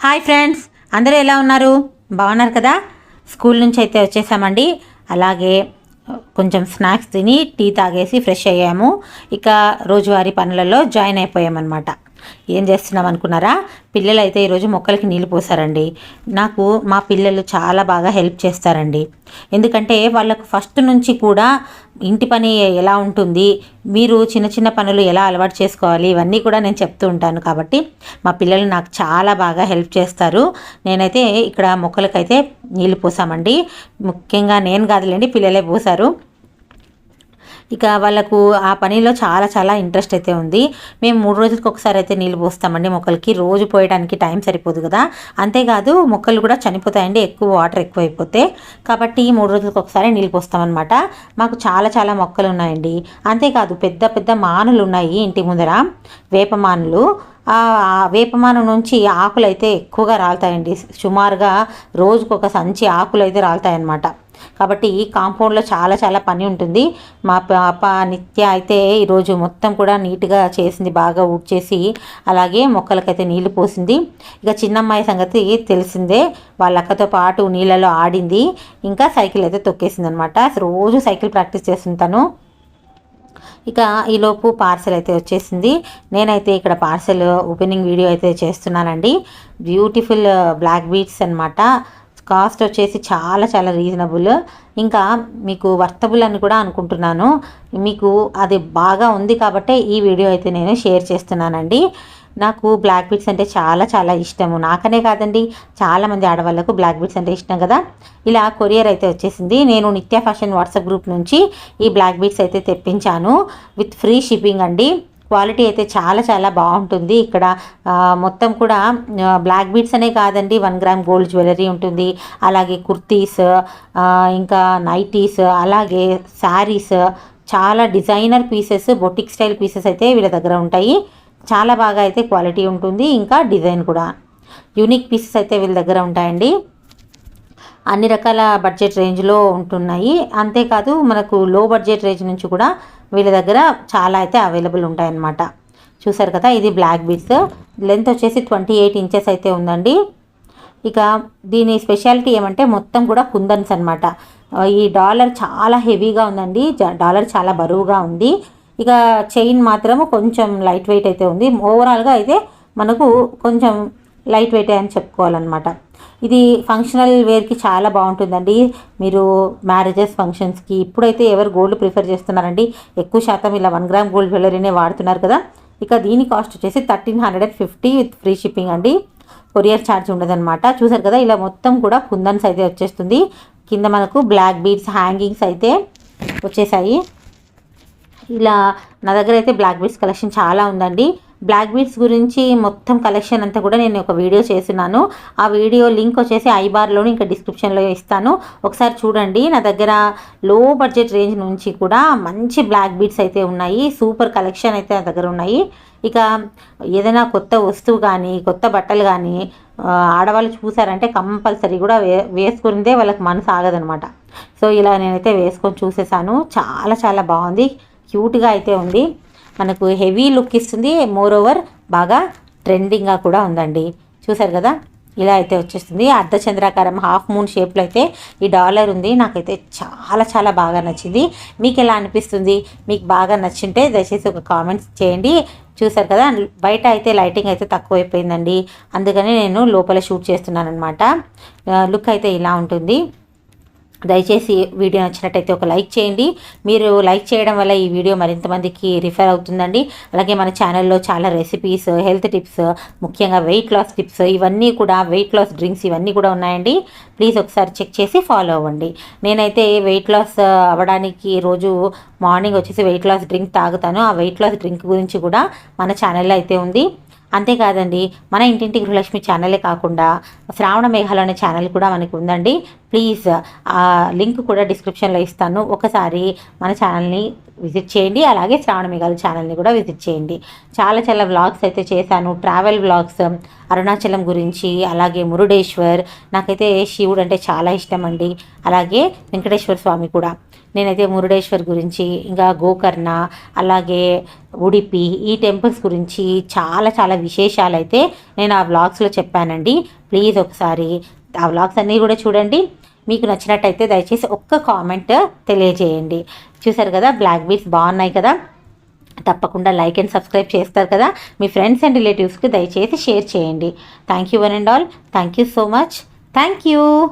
Hi friends అందరూ ఎలా ఉన్నారు? బాగున్నారు కదా? స్కూల్ నుంచి అయితే వచ్చేసామండి. అలాగే కొంచెం స్నాక్స్ తిని టీ తాగేసి ఫ్రెష్ అయ్యాము. ఇక రోజువారీ పనులలో జాయిన్ అయిపోయామన్నమాట. ఏం చేస్తున్నాం అనుకున్నారా? పిల్లలు అయితే ఈరోజు మొక్కలకి నీళ్ళు పోసారండి. నాకు మా పిల్లలు చాలా బాగా హెల్ప్ చేస్తారండి. ఎందుకంటే వాళ్ళకు ఫస్ట్ నుంచి కూడా ఇంటి పని ఎలా ఉంటుంది మీరు చిన్న చిన్న పనులు ఎలా అలవాటు చేసుకోవాలి ఇవన్నీ కూడా నేను చెప్తూ ఉంటాను కాబట్టి మా పిల్లలు నాకు చాలా బాగా హెల్ప్ చేస్తారు. నేనైతే ఇక్కడ మొక్కలకైతే నీళ్ళు పోసామండి. ముఖ్యంగా నేను కాదులేండి పిల్లలే పోసారు. ఇక వాళ్ళకు ఆ పనిలో చాలా చాలా ఇంట్రెస్ట్ అయితే ఉంది. మేము మూడు రోజులకు ఒకసారి అయితే నీళ్ళు పోస్తామండి మొక్కలకి. రోజు పోయడానికి టైం సరిపోదు కదా. అంతేకాదు మొక్కలు కూడా చనిపోతాయండి. ఎక్కువ వాటర్ ఎక్కువ అయిపోతే కాబట్టి మూడు రోజులకు ఒకసారి నీళ్ళు పోస్తామన్నమాట. మాకు చాలా చాలా మొక్కలు ఉన్నాయండి. అంతేకాదు పెద్ద పెద్ద మానులు ఉన్నాయి ఇంటి ముందర. వేప మానులు. వేపమానం నుంచి ఆకులు అయితే ఎక్కువగా రాలుతాయండి. సుమారుగా రోజుకు ఒక సంచి ఆకులు అయితే రాలుతాయన్నమాట. కాబట్టి కాంపౌండ్లో చాలా చాలా పని ఉంటుంది. మా పాప నిత్య అయితే ఈరోజు మొత్తం కూడా నీట్గా చేసింది బాగా ఊడ్చేసి అలాగే మొక్కలకైతే నీళ్ళు పోసింది. ఇక చిన్నమ్మాయి సంగతి తెలిసిందే. వాళ్ళ అక్కతో పాటు నీళ్ళలో ఆడింది. ఇంకా సైకిల్ అయితే తొక్కేసింది అనమాట రోజు సైకిల్ ప్రాక్టీస్ చేస్తుంటాను ఇక ఈలోపు పార్సెల్ అయితే వచ్చేసింది. నేనైతే ఇక్కడ పార్సెల్ ఓపెనింగ్ వీడియో అయితే చేస్తున్నానండి. బ్యూటిఫుల్ బ్లాక్ బీట్స్ అనమాట కాస్ట్ వచ్చేసి చాలా చాలా రీజనబుల్ ఇంకా మీకు వర్తబుల్ అని కూడా అనుకుంటున్నాను. మీకు అది బాగా ఉంది కాబట్టే ఈ వీడియో అయితే నేను షేర్ చేస్తున్నానండి. నాకు బ్లాక్ బీట్స్ అంటే చాలా చాలా ఇష్టము. నాకనే కాదండి చాలామంది ఆడవాళ్ళకు బ్లాక్ బీట్స్ అంటే ఇష్టం కదా. ఇలా కొరియర్ అయితే వచ్చేసింది. నేను నిత్య ఫ్యాషన్ వాట్సాప్ గ్రూప్ నుంచి ఈ బ్లాక్ బీట్స్ అయితే తెప్పించాను. విత్ ఫ్రీ షిప్పింగ్ అండి. క్వాలిటీ అయితే చాలా చాలా బాగుంటుంది. ఇక్కడ మొత్తం కూడా బ్లాక్ బీడ్స్ అనే కాదండి వన్ గ్రామ్ గోల్డ్ జ్యువెలరీ ఉంటుంది. అలాగే కుర్తీస్ ఇంకా నైటీస్ అలాగే శారీస్ చాలా designer pieces boutique style pieces అయితే వీళ్ళ దగ్గర ఉంటాయి. చాలా బాగా అయితే క్వాలిటీ ఉంటుంది ఇంకా డిజైన్ కూడా. యూనిక్ పీసెస్ అయితే వీళ్ళ దగ్గర ఉంటాయండి. అన్ని రకాల బడ్జెట్ రేంజ్లో ఉంటున్నాయి. అంతేకాదు మనకు లో బడ్జెట్ రేంజ్ నుంచి కూడా వీళ్ళ దగ్గర చాలా అయితే అవైలబుల్ ఉంటాయన్నమాట. చూసారు కదా ఇది బ్లాక్ బీడ్స్ లెంత్ వచ్చేసి ట్వంటీ ఎయిట్ ఇంచెస్ అయితే ఉందండి. ఇక దీని స్పెషాలిటీ ఏమంటే మొత్తం కూడా కుందన్స్ అనమాట ఈ డాలర్ చాలా హెవీగా ఉందండి. డాలర్ చాలా బరువుగా ఉంది. ఇక చైన్ మాత్రము కొంచెం లైట్ వెయిట్ అయితే ఉంది. ఓవరాల్గా అయితే మనకు కొంచెం లైట్ వెయిట్ అని చెప్పుకోవాలన్నమాట. ఇది ఫంక్షనల్ వేర్కి చాలా బాగుంటుందండి. మీరు మ్యారేజెస్ ఫంక్షన్స్కి ఇప్పుడైతే ఎవరు గోల్డ్ ప్రిఫర్ చేస్తున్నారండి? ఎక్కువ శాతం ఇలా వన్ గ్రామ్ గోల్డ్ జ్యువెలరీనే వాడుతున్నారు కదా. ఇక దీని కాస్ట్ వచ్చేసి thirteen hundred and fifty with free shipping అండి. కొరియర్ ఛార్జ్ ఉండదన్నమాట. చూసారు కదా ఇలా మొత్తం కూడా కుందన్స్ అయితే వచ్చేస్తుంది. కింద మనకు బ్లాక్ బీడ్స్ హ్యాంగింగ్స్ అయితే వచ్చేసాయి. ఇలా నా దగ్గర అయితే బ్లాక్ బీడ్స్ కలెక్షన్ చాలా ఉందండి. బ్లాక్ బీడ్స్ గురించి మొత్తం కలెక్షన్ అంతా కూడా నేను ఒక వీడియో చేస్తున్నాను. ఆ వీడియో లింక్ వచ్చేసి ఐబార్లోని ఇంకా డిస్క్రిప్షన్లో ఇస్తాను. ఒకసారి చూడండి. నా దగ్గర లో బడ్జెట్ రేంజ్ నుంచి కూడా మంచి బ్లాక్ బీడ్స్ అయితే ఉన్నాయి. సూపర్ కలెక్షన్ అయితే నా దగ్గర ఉన్నాయి. ఇక ఏదైనా కొత్త వస్తువు కానీ కొత్త బట్టలు కానీ ఆడవాళ్ళు చూసారంటే కంపల్సరీ కూడా వే వేసుకునిదే వాళ్ళకి మనసు ఆగదనమాట సో ఇలా నేనైతే వేసుకొని చూసేసాను. చాలా చాలా బాగుంది. క్యూట్గా అయితే ఉంది. మనకు హెవీ లుక్ ఇస్తుంది. మోర్ ఓవర్ బాగా ట్రెండింగ్గా కూడా ఉందండి. చూసారు కదా? ఇలా అయితే వచ్చేస్తుంది. అర్ధచంద్రాకారం హాఫ్ మూన్ షేప్లో అయితే ఈ డాలర్ ఉంది. నాకైతే చాలా చాలా బాగా నచ్చింది. మీకు ఎలా అనిపిస్తుంది? మీకు బాగా నచ్చింటే దయచేసి ఒక కామెంట్స్ చేయండి. చూసారు కదా? బయట అయితే లైటింగ్ అయితే తక్కువైపోయిందండి. అందుకని నేను లోపల షూట్ చేస్తున్నాను అనమాట లుక్ అయితే ఇలా ఉంటుంది. దయచేసి వీడియో నచ్చినట్టయితే ఒక లైక్ చేయండి. మీరు లైక్ చేయడం వల్ల ఈ వీడియో మరింత మందికి రిఫర్ అవుతుందండి. అలాగే మన ఛానల్లో చాలా రెసిపీస్ హెల్త్ టిప్స్ ముఖ్యంగా వెయిట్ లాస్ టిప్స్ ఇవన్నీ కూడా వెయిట్ లాస్ డ్రింక్స్ ఇవన్నీ కూడా ఉన్నాయండి. ప్లీజ్ ఒకసారి చెక్ చేసి ఫాలో అవ్వండి. నేనైతే వెయిట్ లాస్ అవ్వడానికి రోజు మార్నింగ్ వచ్చేసి వెయిట్ లాస్ డ్రింక్ తాగుతాను. ఆ వెయిట్ లాస్ డ్రింక్ గురించి కూడా మన ఛానల్లో అయితే ఉంది. అంతేకాదండి మన ఇంటింటి గృహలక్ష్మి ఛానలే కాకుండా శ్రావణ మేఘాలు అనే ఛానల్ కూడా మనకి ఉందండి. ప్లీజ్ ఆ లింక్ కూడా డిస్క్రిప్షన్లో ఇస్తాను. ఒకసారి మన ఛానల్ని విజిట్ చేయండి. అలాగే శ్రావణ మేఘాలు ఛానల్ని కూడా విజిట్ చేయండి. చాలా చాలా వ్లాగ్స్ అయితే చేశాను. ట్రావెల్ వ్లాగ్స్ అరుణాచలం గురించి అలాగే మురుడేశ్వర్ నాకైతే శివుడు అంటే చాలా ఇష్టం అండి అలాగే వెంకటేశ్వర స్వామి కూడా. నేనైతే మురుడేశ్వర్ గురించి ఇంకా గోకర్ణ అలాగే ఉడిపి ఈ టెంపుల్స్ గురించి చాలా చాలా విశేషాలు అయితే నేను ఆ వ్లాగ్స్లో చెప్పానండి. ప్లీజ్ ఒకసారి ఆ వ్లాగ్స్ అన్నీ కూడా చూడండి. మీకు నచ్చినట్టయితే దయచేసి ఒక్క కామెంట్ తెలియజేయండి. చూసారు కదా బ్లాక్ బీట్స్ బాగున్నాయి కదా? తప్పకుండా లైక్ అండ్ సబ్స్క్రైబ్ చేస్తారు కదా? మీ ఫ్రెండ్స్ అండ్ రిలేటివ్స్కి దయచేసి షేర్ చేయండి. Thank you one and all. Thank you so much. Thank you.